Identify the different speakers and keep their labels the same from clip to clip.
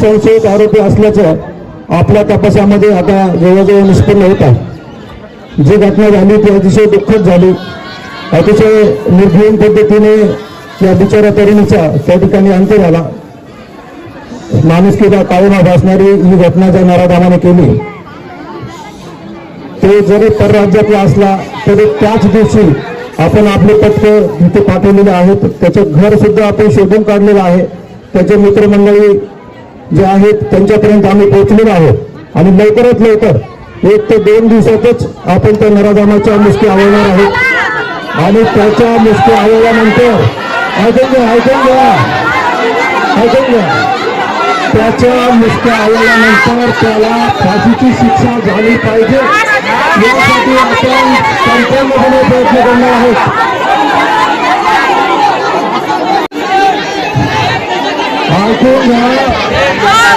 Speaker 1: संशयित आरोपी असल्याचं आपल्या तपासामध्ये आता जवळजवळ निष्पन्न होत आहे. जी घटना झाली ती अतिशय दुःखद झाली. अतिशय निर्भीण पद्धतीने या बिचारा तरुणीचा त्या ठिकाणी अंत झाला माणुसकीला काळीमा भासणारी ही घटना ज्या नराधामाने केली ते जरी परराज्यातला असला तरी त्याच दिवशी आपण आपले पथक तिथे पाठवलेले आहेत त्याचं घर सुद्धा आपण शोधून काढलेलं आहे. त्याचे मित्रमंडळी जे आहेत त्यांच्यापर्यंत आम्ही पोहोचलेलो आहोत. आणि लवकरात लवकर एक ते दोन दिवसातच आपण त्या नराधामाच्या मुस्की आवडणार आहोत. आणि त्याच्या मुस्की आवडल्यानंतर ऐकून घ्या ऐकून घ्या ऐकून घ्या. त्याच्या मुष्टी आवडल्यानंतर त्याला फाशीची शिक्षा झाली पाहिजे. यासाठी आपण संपूर्णपणे प्रयत्न करणार आहोत. ऐकून घ्या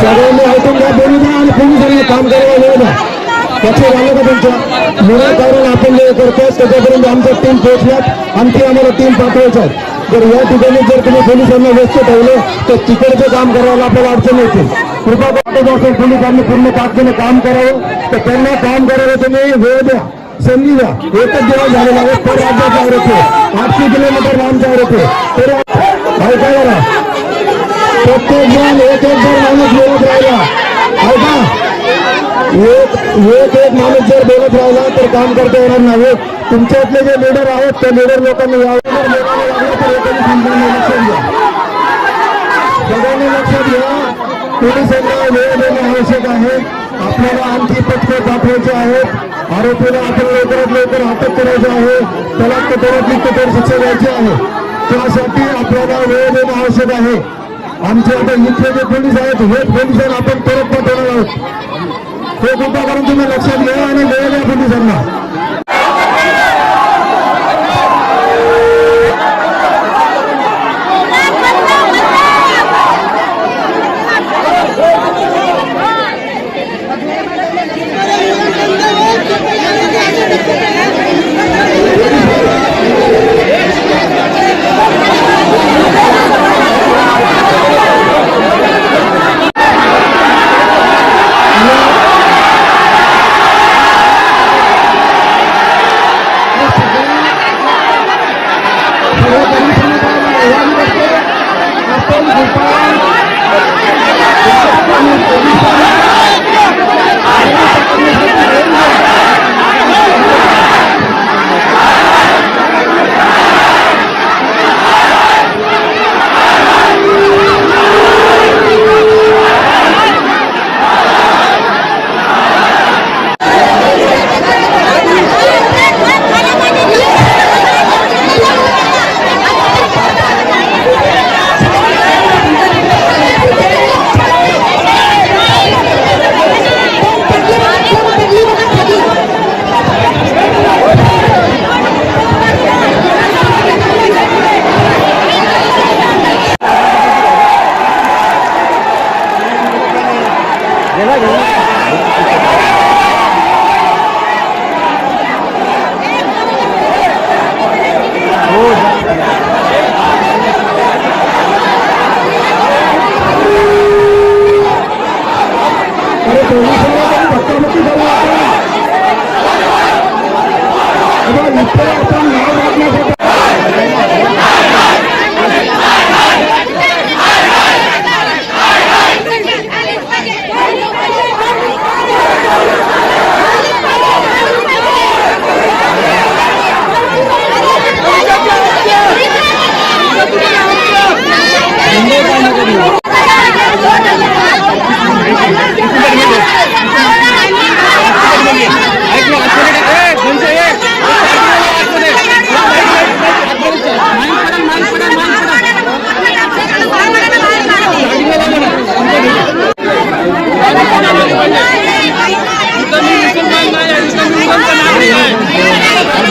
Speaker 1: सगळ्यांनी ऐकून घ्या बोलू द्या आणि पोलिसांनी काम करायला वेळ द्या. लक्षात आलं का तुमच्या. मुळे कारण आपण जे करतोय त्याच्यापर्यंत आमच्या टीम पोहोचल्यात. आणखी आम्हाला टीम पाठवायच्या जर या ठिकाणी जर तुम्ही पोलिसांना व्यस्त ठेवलं तर तिकडचं काम करायला आपल्याला अडचण येते. कृपा वाटत असेल पोलिसांनी पूर्ण ताकदीने काम करावं. तर त्यांना काम करायला तुम्ही वेळ द्या. संधी द्या एकच दिवस झालेला आहे आरोप आहे आठशे किलोमीटर आरोप आहे तर ऐका प्रत्येक जण एक एक जर माणूस बोलत राहिला एक एक एक जर बोलत राहिला तर काम करता येणार नाही तुमच्यातले जे लीडर आहेत त्या लीडर लोकांनी यावं लोकांना लक्षात घ्या सगळ्यांनी आवश्यक आहे आपल्याला आणखी पथकं पाठवायचे आहेत. आरोपीला आपण लवकरात लवकर अटक करायची आहे. त्याला कठोरातली कठोर शिक्षा द्यायची आहे. त्यासाठी आपल्याला वेळ देणं आवश्यक आहे. आमचे आता इथले जे पोलीस आहेत हे पोलिसांना आपण परत पाठवणार आहोत. हे कृपा करून तुम्ही लक्षात घ्या आणि वेळ द्या पोलिसांना.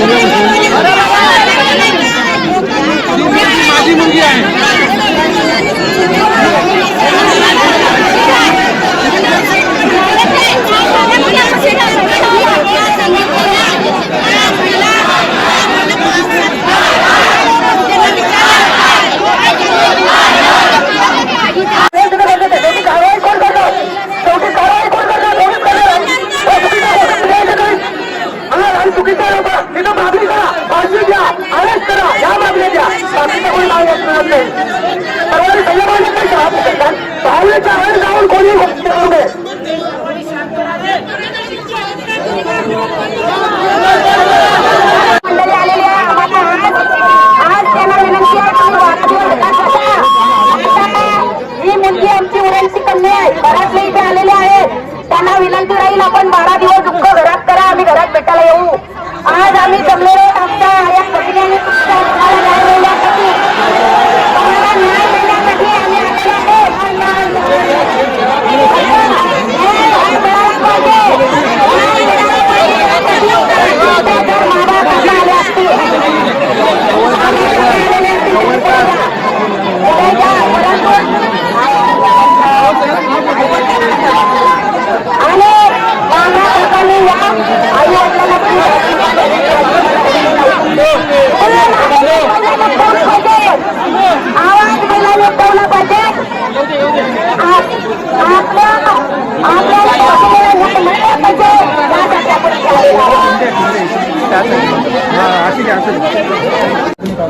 Speaker 2: Thank you.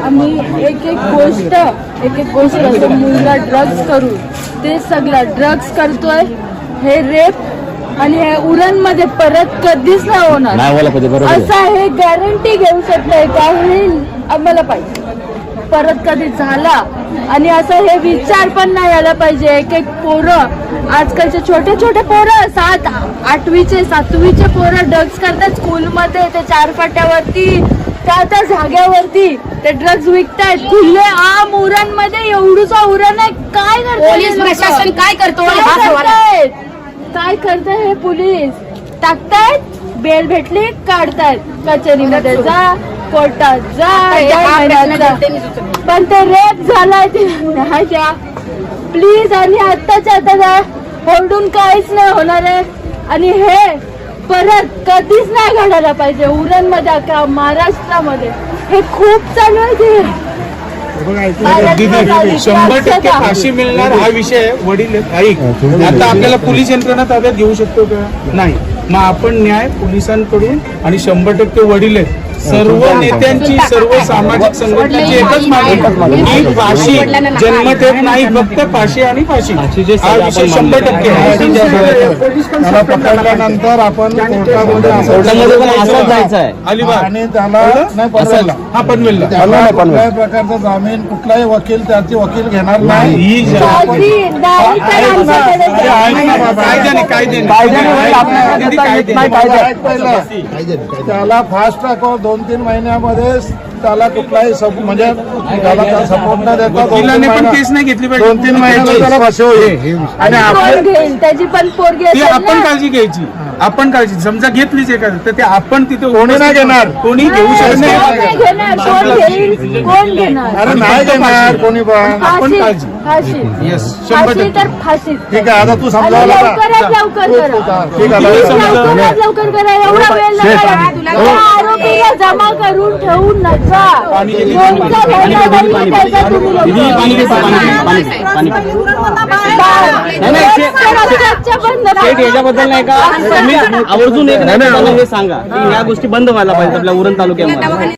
Speaker 2: आम्ही
Speaker 3: एक एक गोष्ट एक एक गोष्ट असं मुलगा ड्रग्ज करू ते सगळं ड्रग्ज करतोय हे रेप आणि हे उरणमध्ये परत कधीच नाही होणार. असं हे गॅरंटी घेऊ शकतोय का? होईल आम्हाला पाहिजे. परत कधी झाला? आणि असं हे विचार पण नाही आला पाहिजे. एक एक पोरं आजकालचे छोटे छोटे पोरं सात आठवीचे सातवीचे पोरं ड्रग्ज करतात. स्कूलमध्ये ते चार फाट्यावरती त्या त्या जाग्यावरती ते ड्रग्ज विकतायत. खुले आम उरणमध्ये एवढूचा उरण आहे. काय करतायत
Speaker 2: पोलीस? प्रशासन काय करतो हा?
Speaker 3: काय करताय हे पोलीस? टाकतायत? बेल भेटली काढतायत. कचेरीमध्ये जा कोर्टात. जा जा. पण ते रेप झालाय ते. प्लीज आणि आत्ताच्या आता होल्डून काहीच नाही होणार आहे. आणि हे परत कधीच नाही घडायला पाहिजे. उरणमध्ये अख्या महाराष्ट्रामध्ये. हे खूप चालू आहे
Speaker 4: शंभर टक्के फाशी मिळणार हा विषय. वडील ऐक आता आपल्याला पोलीस यंत्रणा ताब्यात घेऊ शकतो का? नाही. मग आपण न्याय पोलिसांकडून आणि शंभर टक्के वडील आहेत. सर्व नेत्यांची सर्व सामाजिक संघटनांची एकच मागणी. ही फाशी जन्मठेप नाही. फक्त फाशी आणि फाशी. हा विषय शंभर टक्के
Speaker 1: पकडल्यानंतर आपण कोर्टामध्ये असं-
Speaker 5: कोर्टामध्ये पण असंच जायचं आहे.
Speaker 4: अलिबाग.
Speaker 1: आणि त्याला नाही पनवेलला.
Speaker 4: हा पनवेलला
Speaker 1: त्याला कुठल्याही प्रकारचा जामीन कुठलाही वकील त्याची वकील घेणार नाही
Speaker 4: ही. कायद्याने कायद्याने.
Speaker 5: येत.
Speaker 1: त्याला फास्ट ट्रॅकवर दोन तीन महिन्यामध्ये त्याला कुठलाही सप- म्हणजे त्याला त्या सपोर्ट न देता दोन तीन
Speaker 4: केस नाही घेतली पाहिजे.
Speaker 1: दोन तीन महिन्यात त्याला होईल. आणि आपले
Speaker 3: घेईल. त्याची पण पोरगी
Speaker 4: ती
Speaker 3: असेल
Speaker 4: आपण
Speaker 3: ना.
Speaker 4: काळजी घ्यायची. आपण काळजी समजा घेतलीच एखादं तर ते आपण तिथे
Speaker 1: कोणी नाही घेणार.
Speaker 4: कोणी घेऊ शकत
Speaker 3: कोण नाही. घेणार. कोण घेईल? कोण घेणार?
Speaker 1: अरे नाही घेणार. कोणी पण.
Speaker 4: आपण
Speaker 3: फाशी
Speaker 4: काळजी.
Speaker 3: फाशी.
Speaker 4: Yes, शंभर
Speaker 3: फाशी
Speaker 4: टक्के.
Speaker 3: तर फाशी
Speaker 1: ठीक आहे आता तू समजावलं का
Speaker 3: लवकरात लवकर करा
Speaker 1: ठीक आहे
Speaker 4: किती समजा-
Speaker 3: लवकरात लवकर करा. एवढा वेळ नका या जमा करून ठेवू नका? कोणता त्याचा तुम्ही
Speaker 5: याच्याबद्दल नाही का? तुम्ही आवर्जून एक नाही हे सांगा की ह्या गोष्टी बंद व्हायला पाहिजे आपल्या उरण तालुक्यामध्ये.